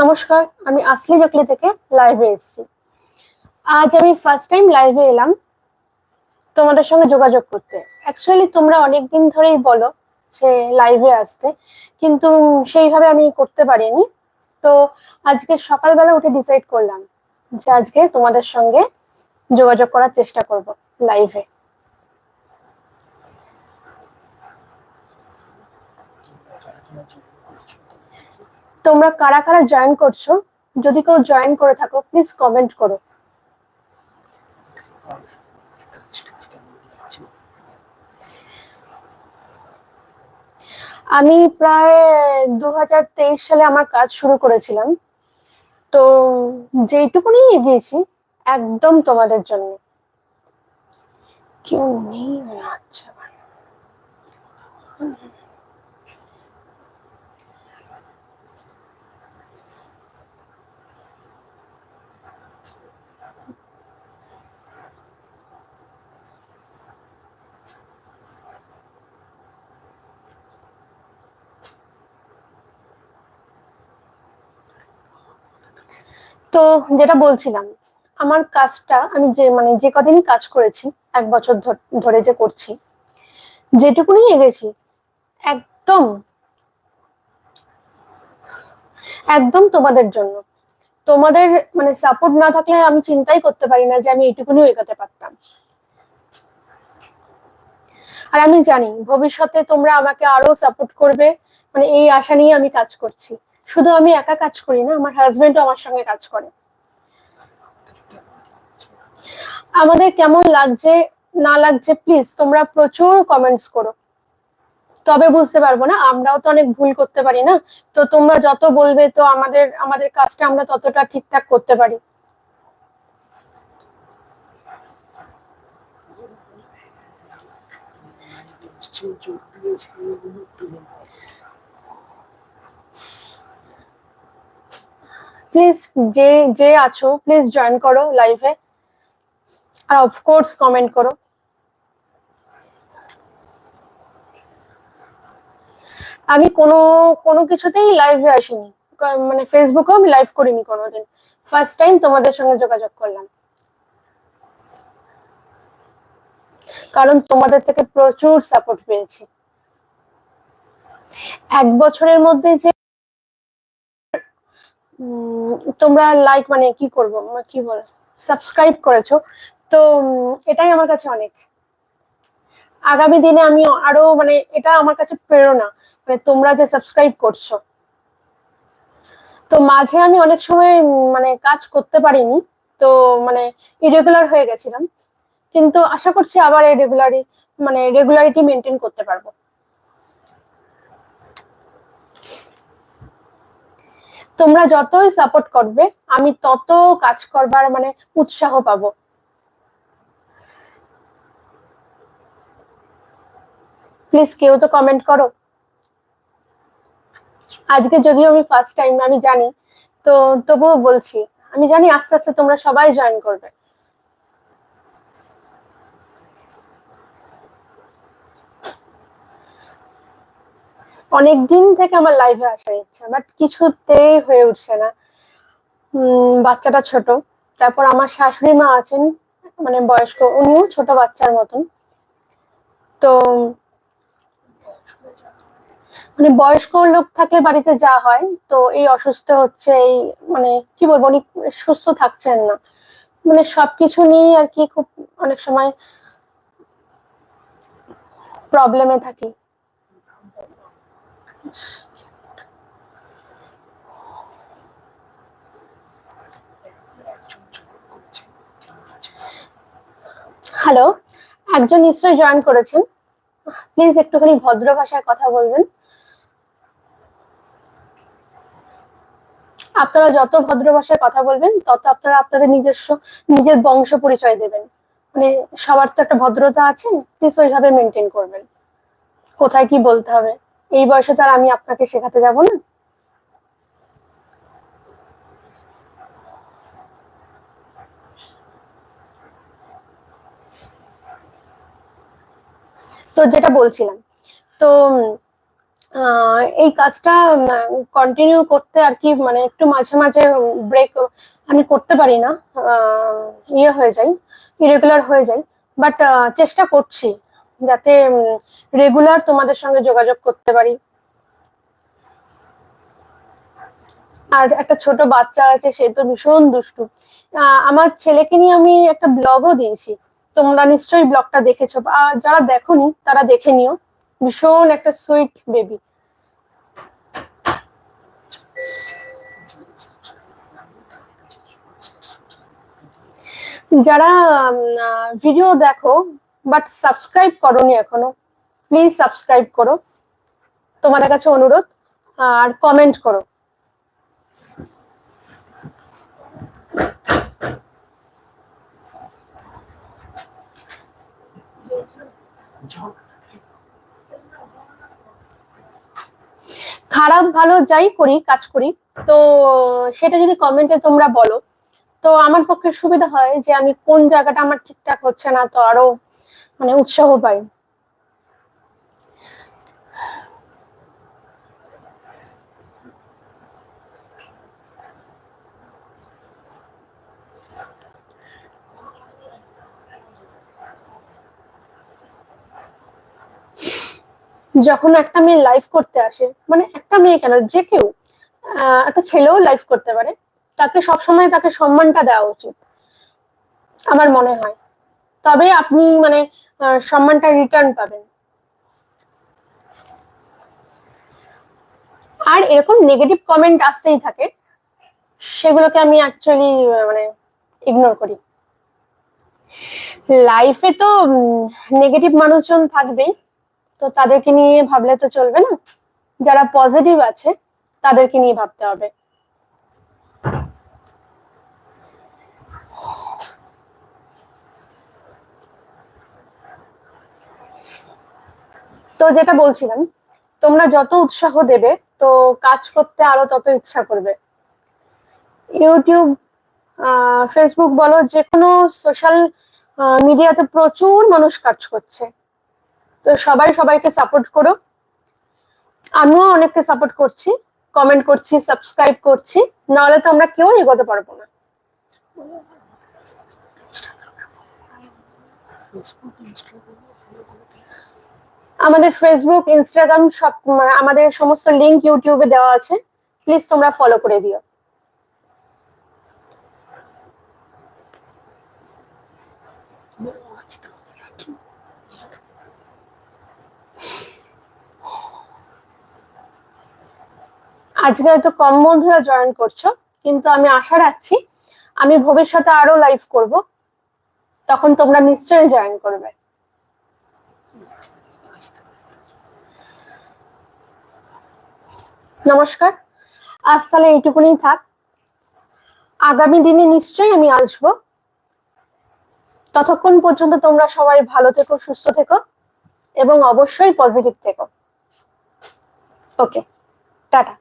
নমস্কার, আমি আসলি জকলি থেকে লাইভে এসেছি। আজ আমি ফার্স্ট টাইম লাইভে এলাম তোমাদের সঙ্গে যোগাযোগ করতে। অ্যাকচুয়ালি তোমরা অনেক দিন ধরেই বলো যে লাইভে আসতে, কিন্তু সেইভাবে আমি করতে পারিনি। তো আজকে সকালবেলা উঠে ডিসাইড করলাম যে আজকে তোমাদের সঙ্গে যোগাযোগ করার চেষ্টা করব লাইভে তোমরা কারা কারা জয়েন করছ? যদি কেউ জয়েন করে থাকো প্লিজ কমেন্ট করো। আমি প্রায় দু হাজার তেইশ সালে আমার কাজ শুরু করেছিলাম। তো যেইটুকুনি এগিয়েছি, একদম তোমাদের জন্য। কেউ নেই আচ্ছা। তো যেটা বলছিলাম, আমার কাজটা আমি যে মানে যে কদিনই কাজ করেছি, এক বছর ধরে যে করছি, যেটুকুনি এগেছি, একদম একদম তোমাদের জন্য। তোমাদের মানে সাপোর্ট না থাকলে আমি চিন্তাই করতে পারি না যে আমি এইটুকুনি এগোতে পারতাম। আর আমি জানি, ভবিষ্যতে তোমরা আমাকে আরও সাপোর্ট করবে মানে এই আশা নিয়ে আমি কাজ করছি। শুধু আমি একা কাজ করি না, আমার হাজবেন্ডও আমার সঙ্গে কাজ করে। আমাদের কেমন লাগছে, না লাগছে প্লিজ তোমরা প্রচুর কমেন্টস করো। তবে বুঝতে পারব না, আমরাও তো অনেক ভুল করতে পারি না। তো তোমরা যত বলবে, তো আমাদের আমাদের কাজটা আমরা ততটা ঠিকঠাক করতে পারি। প্লিজ যে যে আছো প্লিজ জয়েন করো লাইভে আর অফকোর্স কমেন্ট করো। আমি কোনো কোনো কিছুতেই লাইভে আসিনি। মানে ফেসবুকেও আমি লাইভ করিনি কোনোদিন। ফার্স্ট টাইম তোমাদের সঙ্গে যোগাযোগ করলাম। কারণ তোমাদের থেকে প্রচুর সাপোর্ট পেয়েছি। এক বছরের মধ্যে যে তোমরা লাইক মানে কি করব? কি বল? সাবস্ক্রাইব করেছ। তো এটাই আমার কাছে অনেক। আগামী দিনে আমি আরও মানে এটা আমার কাছে প্রেরণা মানে তোমরা যে সাবস্ক্রাইব করছ। তো মাঝে আমি অনেক সময় মানে কাজ করতে পারিনি, তো মানে ইরেগুলার হয়ে গেছিলাম। কিন্তু আশা করছি আবার এই রেগুলারি মানে রেগুলারিটি মেনটেন করতে পারব। তোমরা যতই সাপোর্ট করবে, আমি তত কাজ করবার মানে উৎসাহ পাবো। প্লিজ কেউ তো কমেন্ট করো। আজকে যদিও আমি ফার্স্ট টাইম আমি জানি। তো তবুও বলছি, আমি জানি আস্তে আস্তে তোমরা সবাই জয়েন করবে। অনেক দিন থেকে আমার লাইভে আসার ইচ্ছা বাট কিছুতেই হয়ে উঠছে না। বাচ্চাটা ছোট। তারপর আমার শাশুড়ি মা আছেন মানে বয়স্ক, উনিও ছোট বাচ্চার মতন। তো মানে বয়স্ক লোক থাকলে বাড়িতে যা হয়, তো এই অসুস্থ হচ্ছে, এই মানে কি বলব, উনি সুস্থ থাকছেন না। মানে সবকিছু নিয়ে আর কি খুব অনেক সময় প্রবলেমে থাকি। হ্যালো একজন নিশ্চয়ই জয়েন করেছেন। প্লিজ একটুখানি ভদ্র ভাষায় কথা বলবেন। আপনারা যত ভদ্র ভাষায় কথা বলবেন, তত আপনারা আপনাদের নিজস্ব, নিজের বংশ পরিচয় দেবেন। মানে সবার তো একটা ভদ্রতা আছে প্লিজ ওইভাবে মেনটেন করবেন। কোথায় কি বলতে হবে? এই বয়সে তো আর আমি আপনাকে শেখাতে যাব না? তো যেটা বলছিলাম, তো এই কাজটা কন্টিনিউ করতে আর কি মানে একটু মাঝে মাঝে ব্রেক আমি করতে পারি না ইয়ে হয়ে যাই ইরেগুলার হয়ে যাই বাট চেষ্টা করছি। যাতে রেগুলার তোমাদের সঙ্গে যোগাযোগ করতে পারি। আর একটা ছোট বাচ্চা আছে, সে তো ভীষণ দুষ্টু। আমার ছেলেকে নিয়ে আমি একটা ব্লগও দিয়েছি। তোমরা নিশ্চয়ই ব্লগটা দেখেছ। আর যারা দেখোনি, তারা দেখে নিও। ভীষণ একটা সুইট বেবি যারা ভিডিও দেখো বাট সাবস্ক্রাইব করোনি এখনও। প্লিজ সাবস্ক্রাইব করো। তোমাদের কাছে অনুরোধ, আর কমেন্ট করো। খারাপ ভালো যাই করি, কাজ করি, তো সেটা যদি কমেন্টে তোমরা বলো, তো আমার পক্ষে সুবিধা হয় যে আমি কোন জায়গাটা আমার ঠিকঠাক হচ্ছে না, তো আরও মানে উৎসাহ পাই। যখন একটা মেয়ে লাইভ করতে আসে মানে একটা মেয়ে কেন, যে কেউ একটা ছেলেও লাইভ করতে পারে, তাকে সবসময় তাকে সম্মানটা দেওয়া উচিত, আমার মনে হয়। তবে আপনি মানে সম্মানটা রিটার্ন পাবেন। আর এরকম নেগেটিভ কমেন্ট আসতেই থাকে, সেগুলোকে আমি অ্যাকচুয়ালি মানে ইগনোর করি। লাইফে তো নেগেটিভ মানুষজন থাকবেই, তো তাদেরকে নিয়ে ভাবলে তো চলবে না। যারা পজিটিভ আছে, তাদেরকে নিয়ে ভাবতে হবে। তো যেটা বলছিলাম, তোমরা যত উৎসাহ দেবে, তো কাজ করতে আরও তত ইচ্ছা করবে। ইউটিউব ফেসবুক বলো যে কোনো সোশ্যাল মিডিয়াতে প্রচুর মানুষ কাজ করছে। তো সবাই সবাইকে সাপোর্ট করো। আমিও অনেককে সাপোর্ট করছি, কমেন্ট করছি, সাবস্ক্রাইব করছি, নাহলে তো আমরা কেউ এগোতে পারব না। আমাদের ফেসবুক ইনস্টাগ্রাম সব মানে আমাদের সমস্ত লিংক ইউটিউবে দেওয়া আছে। প্লিজ তোমরা ফলো করে দিও। আজকে হয়তো কম বন্ধুরা জয়েন করছ, কিন্তু আমি আশা রাখছি আমি ভবিষ্যতে আরও লাইভ করব। তখন তোমরা নিশ্চয়ই জয়েন করবে। নমস্কার। আজ তাহলে এইটুকুনি থাক। আগামী দিনে নিশ্চয়ই আমি আসব। ততক্ষণ পর্যন্ত তোমরা সবাই ভালো থেকো, সুস্থ থেকো এবং অবশ্যই পজিটিভ থেকো। Okay tata.